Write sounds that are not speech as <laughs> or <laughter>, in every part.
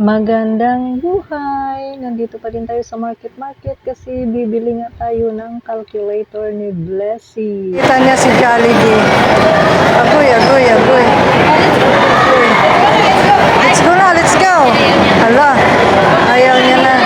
Magandang buhay! Nandito pa din tayo sa market market kasi bibili nga tayo ng calculator ni Blessy. Kita niya si Jollibee. Agoy, agoy, agoy. Let's go na, let's go! Hala, ayaw niya na.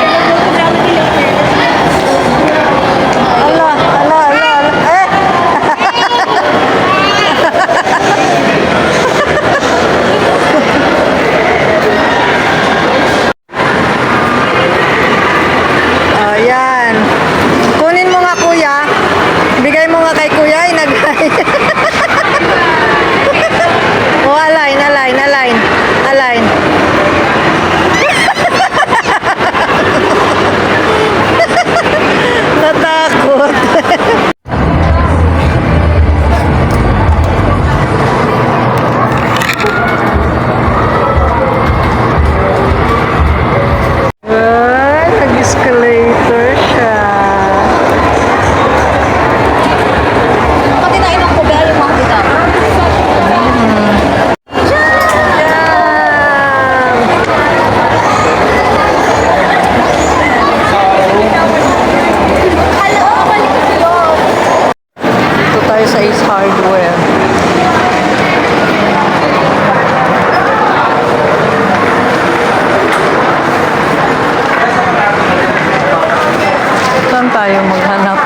Saan tayo maghanap?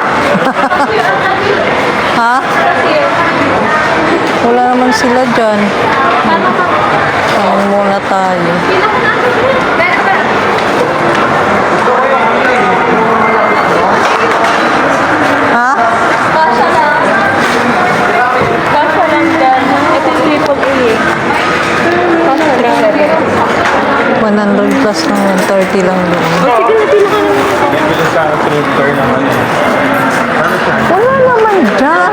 <laughs> ha? Wala naman sila dyan. Tanong muna tayo. Ha? Kasha lang. Kasha lang dyan. Ito yung triple A. Kasha lang. 100 plus lang yun. 30 lang doon. Sige na, pila ka na. Bibili sa printer naman eh. Wala naman dyan.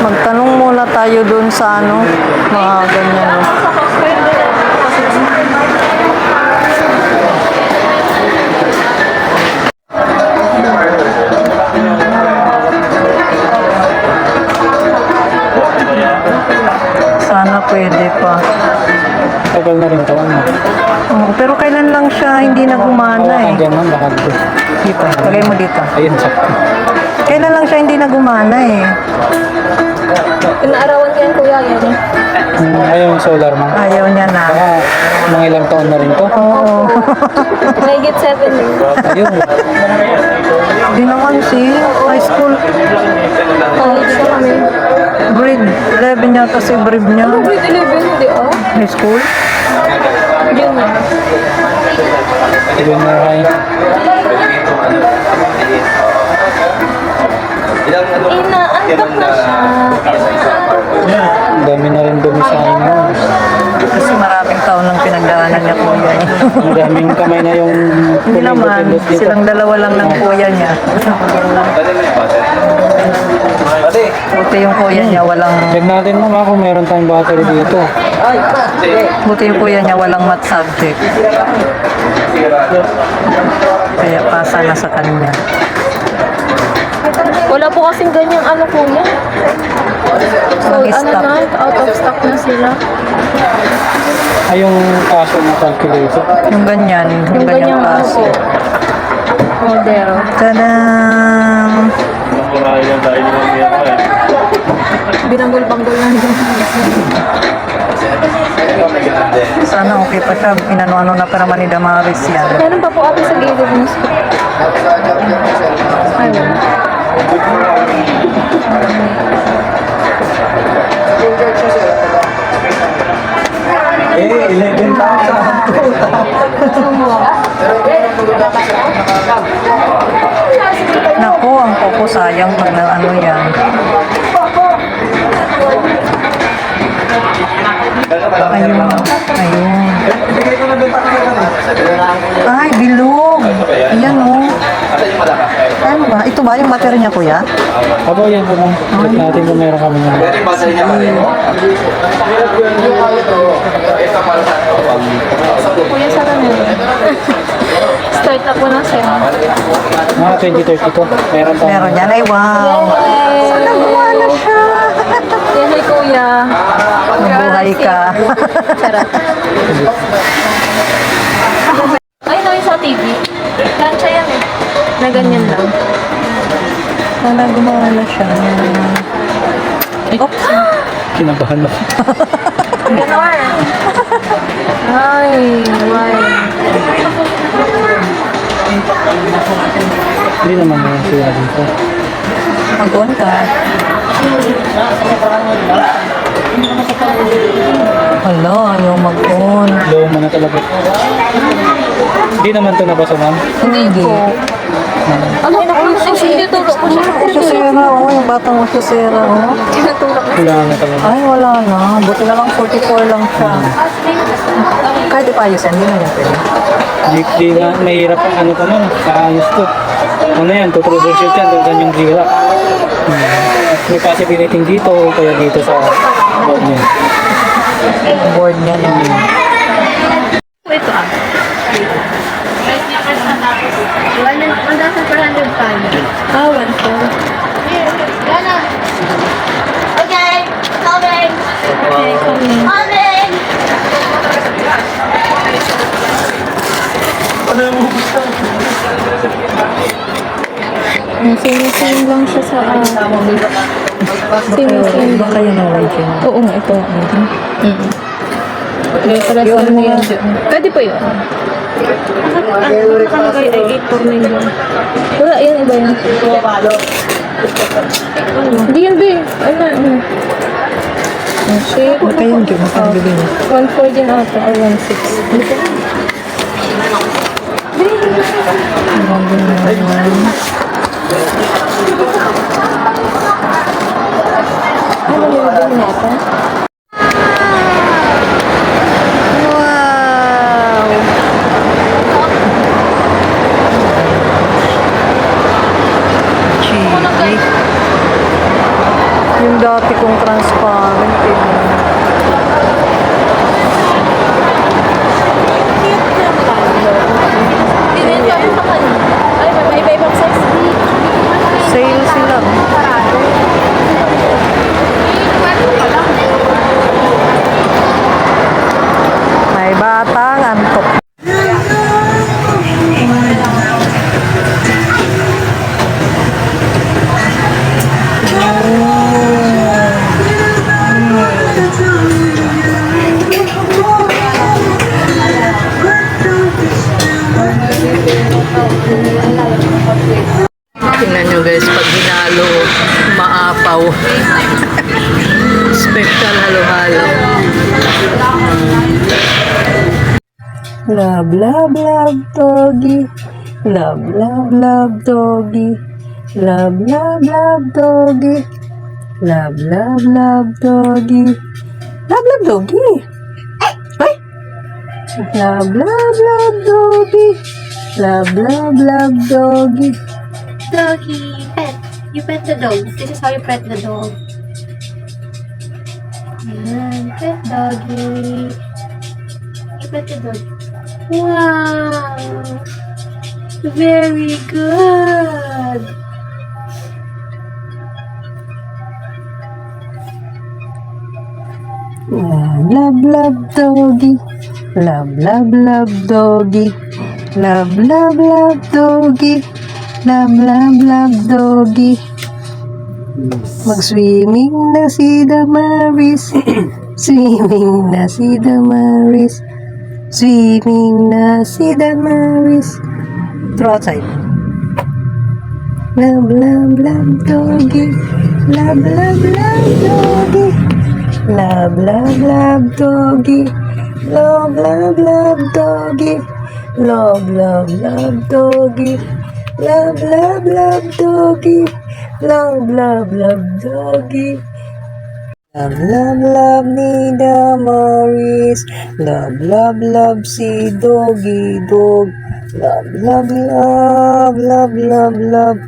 Magtanong muna tayo doon sa ano, mga ganyan. Lagay mo dito. Ayun, sakto. Kailan lang siya hindi na gumana eh. Inaarawan ko yan kuya yan eh. Hmm, ayun, solar man. Ayaw niya na. Baka mga ilang taon na rin to. Oo. <laughs> Mahigit 7 eh. Ayun. Di naman si high school. College na kami. Grade 11 yata si brief niya. Grade 11 hindi oh. High school. Junior. Junior high. Inaantok na siya. Ang dami na rin dumisahin mo. Kasi maraming taon lang pinagdaanan niya kuya niya. Ang daming kamay na yung Hindi naman, silang dalawa lang ng kuya niya. Buti yung kuya niya walang, Check natin mo ba kung meron tayong battery dito. buti yung kuya niya walang math subject. Kaya pasa na sa kanya. Wala po kasing ganyang ano kuya. So, ano na, out of stock na sila. Ay, yung kaso ng calculator. Yung ganyan, yung, Yung ganyang ganyang ano po. Model. Tadam! Binanggol-banggol na yun. Sana okay pa siya. Inano-ano na para ni Damaris yan. Meron pa po ate sa gilid mo. Ayun. Eh, 11,000. Naku, ang popo sayang pag na ano yan. Ayun. Ayun. Ay, bilog. Ayan oh. Ano ba? Ito ba yung battery niya, kuya? Abo, yan po lang. Check natin kung meron kami ng Kuya, sana meron. <laughs> Start ako na sir. Mga 2032. Meron pa. Meron yan. Ay, wow. Sana gumana siya. kuya. Mabuhay ka. Charot. <laughs> Ay, no, sa TV. Plancha yan eh. Na ganyan lang. Sana gumawa na siya. Oops. <gasps> Kinabahan ako. Ganon. Ay, why? Hindi naman yung sila dito. Mag-on ka. Hala, ayaw mag-on. Low mo na talaga. Hindi naman ito nabasa ma'am. Hindi. Ano, naku, hindi tulog ko siya. Usyosera, oh. Yung batang usyosera, oh. Tinutulak ko. Wala na talaga. Ay, wala na. Buti na lang 44 lang siya. Kahit ipaayusan, hindi na yan pwede. Di, di na, mahirap ang ano ko nun. Kaayos to. Ano yan, tutroubleshoot yan. Doon kanyang zira. Hmm. May possibility dito o kaya dito sa board niya. Board niya na. Ito ah. Ah, one four. Okay, coming. Okay, coming. Coming. Sing-sing lang siya sa ah. Sing-sing Iba kayo ng legend. Oo nga, ito. Mm. Ano yun. Pwede pa yun. Nakalagay ay 849 yun. Wala, yan iba yan. Hindi yan, be. Ano, ano. Oh, shit. Baka yun, Jun. Makabili niya. 1.4 din ata, or 1.6. Ano yung natin? Dati kong transparent eh. Sale sila. May batang Love, love, love, doggy. Love, love, love, doggy. Love, love, love, doggy. Love, love, love, doggy. Love, love, doggy. Ay! Love, love, love, doggy. Love, love, love, doggy. Doggy, pet. You pet the dog. This is how you pet the dog. Yan, pet doggy. You pet the dog. Wow. Very good. Love, love, doggy. Love, love, love, doggy. Love, love, love, doggy. Love, love, love, doggy. Mag-swimming na si Damaris. <clears throat> Swimming na si Damaris. Swimming na si Damaris. Throw outside. Love, love, love, doggy. Love, love, love, doggy. Love, love, love, doggy. Love, love, love, doggy. Love, love, love, doggy. Love, love, love, doggy. Love, love, love, doggy. Love, love, love ni Damaris. Love, love, love si Doggy Dog. Love, love, love, love, love, love.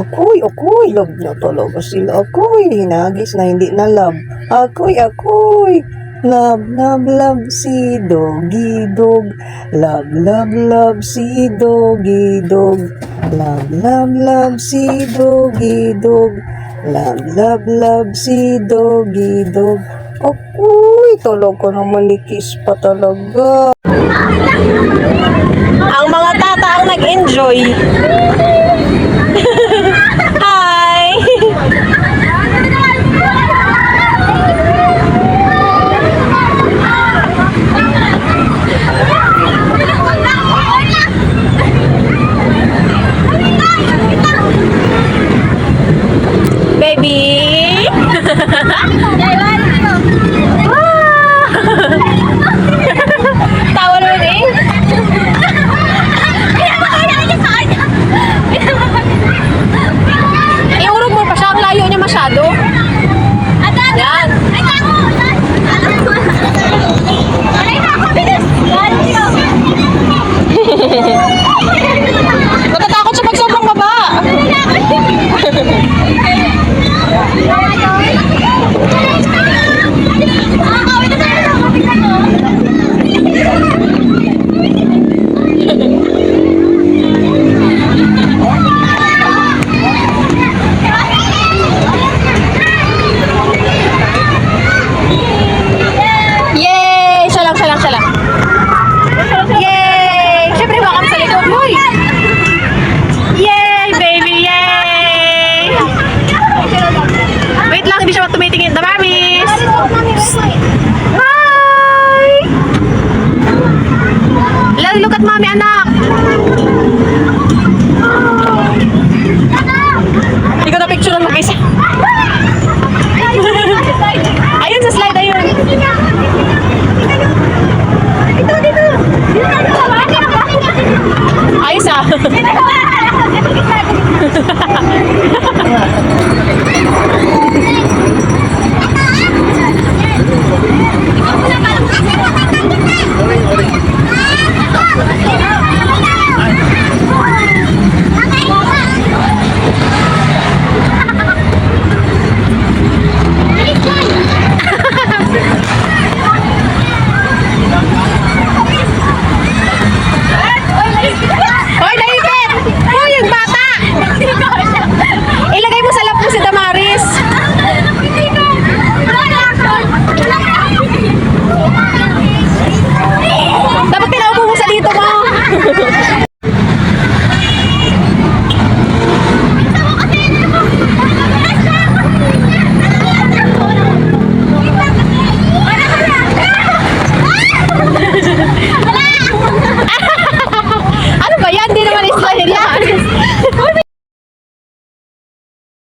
Ako'y, ako'y, love na talaga sila. Ako'y, hinagis na hindi na love. Ako'y, ako'y. Love, love, love si Doggy Dog. Love, love, love si Doggy Dog. Love, love, love si Doggy Dog. Love, love, love si Doggy Dog. Akuy, tulog ko ng malikis pa talaga. Oh,